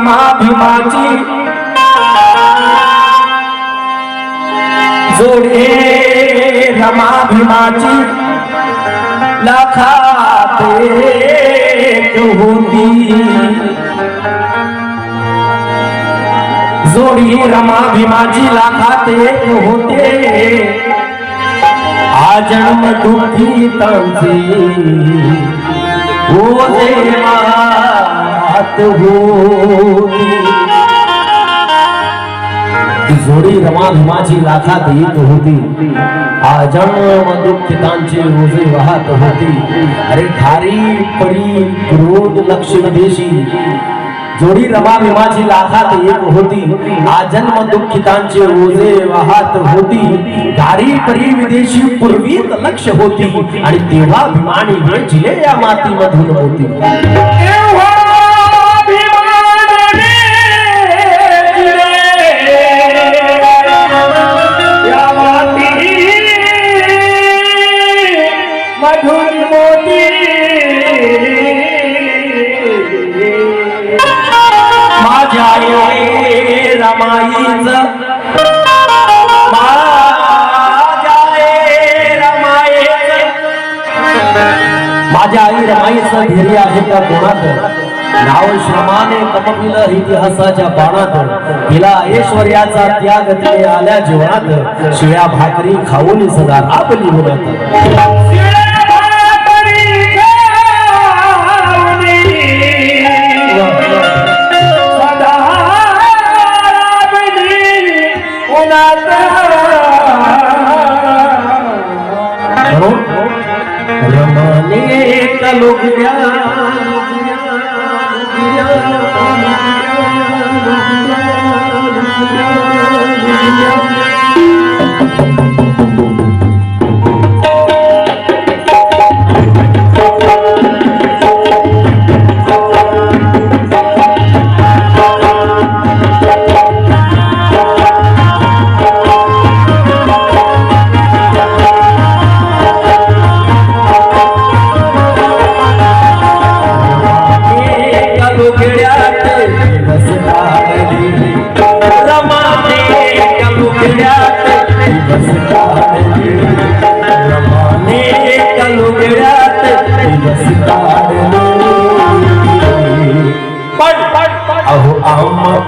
कामाभिमाची जोडे रमाभिमाची लखात होती जोडी रमाभिमाची लाखात एक होते आजन्म दुःखी तंसी हो देवा देवात होती जोडी. रमा भीमाची लाखात येत होती. हा जन्म दुःखितांचे ओझे वाहत होती. अरे खारी पडी क्रोध लक्ष्मी देशी. जोडी रमा विमाची लाखात येत होती. आजन्म दुःखितांचे रोजे वाहत होती. घारी परी विदेशी पूर्वीत लक्ष होती. आणि तेव्हा विमानी हे जिले या मातीमधून होती. मोती. माझ्या आई रमाईच. माझ्या आई रमाईच. रमाईचं धैर्य आहे त्या कोणात नाव श्रमाने कमविल इतिहासाच्या बाणात तिला ऐश्वर्याचा त्याग तिने आल्या जीवनात शिळ्या भाकरी खाऊन सदा आपली होणार રમણી તલુ ગયા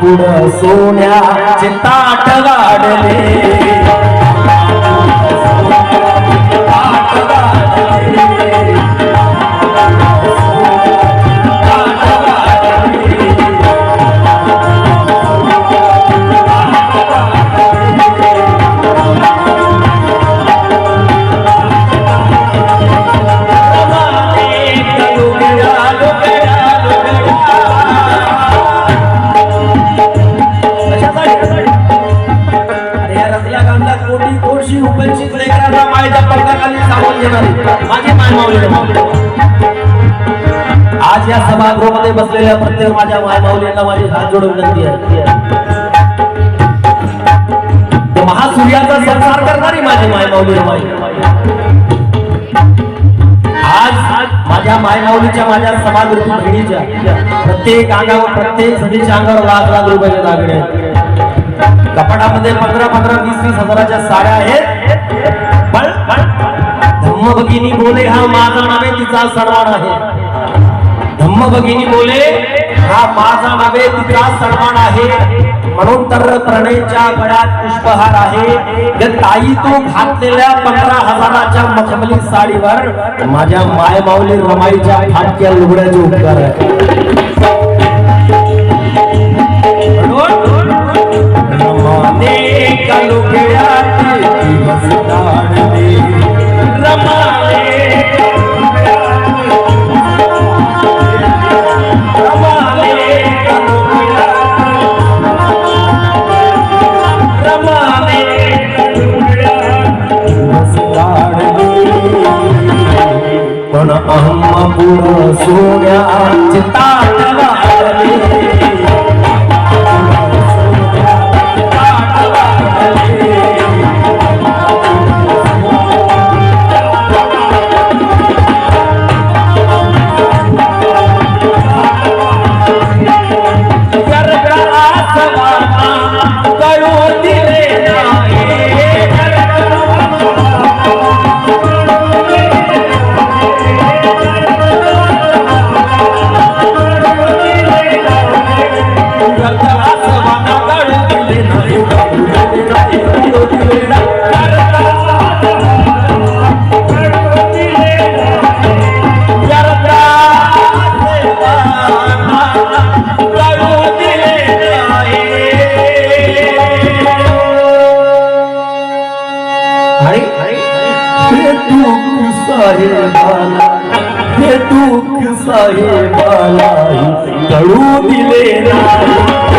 पुढं सोन्या चिंता गाडले आज या सभागृहामध्ये बसलेल्या प्रत्येक माझ्या मायमाऊलींना माझी हात जोडून विनंती आहे. महासूर्याचा संसार करणारी माझी मायमाऊली आज माझ्या मायमाऊलीच्या माझ्या समाजरूपी बहिणीच्या प्रत्येक अंगावर प्रत्येक सदीच्या अंगावर लाख लाख रुपयाचे दागडे कपाटामध्ये पंधरा पंधरा वीस वीस हजाराच्या साड्या आहेत. पण धम्म भगिनी बोले हा माझा नव्हे तिचा सन्मान आहे. धम्म भगिनी बोले हा माझा नव्हे तिचा सन्मान आहे. म्हणून तर प्रणयच्या गळ्यात पुष्पहार आहे. ग ताई तू घातलेल्या पंधरा हजाराच्या मखमली साडीवर माझ्या माय माऊली रमाईच्या फाटक्या लुगड्याचे उपकार आहे. रमाने कलुगड्यात पुढं हो चिता साहेबाला हे दुःख साहेबाला दिले नाही.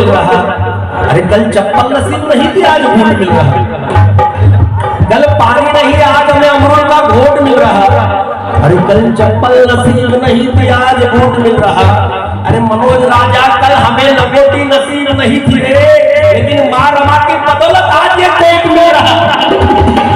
मिल रहा है। अरे कल चप्पल नसीब नहीं थी आज घूट मिल रहा कल पानी नहीं आज हमें अमृत का घोट मिल रहा अरे कल चप्पल नसीब नहीं थी आज घोट मिल रहा अरे मनोज राजा कल हमें लंगोटी नसीब नहीं थी रे। लेकिन माँ रमा की बदौलत आज ये कोट मिल रहा।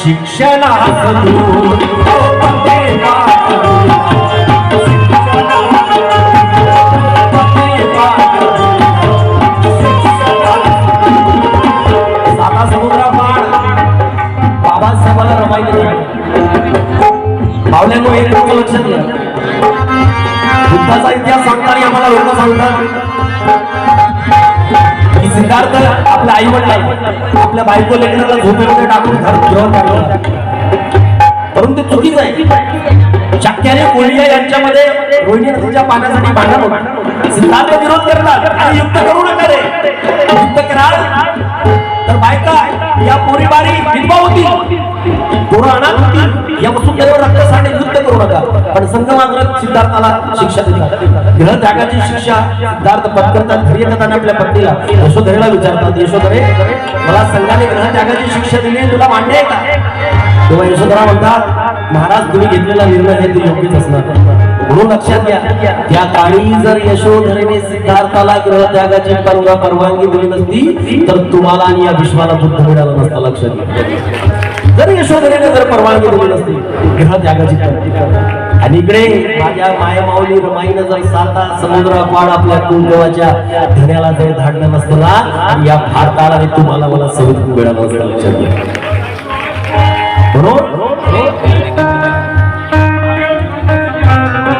शिक्षणास दूर अहो बाबासाहेबाला रमायला पावल्यामुळे एक लक्षात घ्या बुद्धाचा इतिहास सांगताना आम्हाला लोक सांगतात. सिद्धार्थ आपल्या आई वडील आपल्या बायको लेखनाला झोपेमध्ये टाकून घेऊन परंतु ते चुकीचं आहे. शक्याने कोलिया यांच्यामध्ये रोहिणी नदीच्या पाण्यासाठी भांडण सिद्धार्थ विरोध करतात आणि युक्त करू नका रे. युक्त करा तर बायका या पोरीबारी बिंबा होती पुराणात होती. या वसुंधरेवर रक्त युद्ध करू नका. पण संघ मात्र सिद्धार्थाला शिक्षा दिली. ग्रह त्यागाची शिक्षा सिद्धार्थ पत्करतात घरी येतात आपल्या पत्नीला. यशोधरेला विचारतात यशोधरे मला संघाने ग्रह त्यागाची शिक्षा दिली तुला मान्य आहे का तेव्हा यशोधरा म्हणतात महाराज तुम्ही घेतलेला निर्णय हे ते योग्यच असणार. म्हणून लक्षात घ्या त्या काळी जर यशोधरेने सिद्धार्थाला ग्रह त्यागाची परवा परवानगी दिली नसती तर तुम्हाला आणि या विश्वाला बुद्ध मिळालं नसतं. लक्षात घ्या. जर यशोधरेने जर परवानगी दिली नसती ग्रह त्यागाची आणि इकडे माझ्या मायमाऊली रमाईनं जर साता समुद्र पाड आपल्या कुलदेवाच्या धन्याला जर धाडलं नसतं ना या भारताला आणि तुम्हाला मला सौद मिळालं नसतं लक्षात घ्या.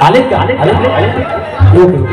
आले का आले आले आले म्हणून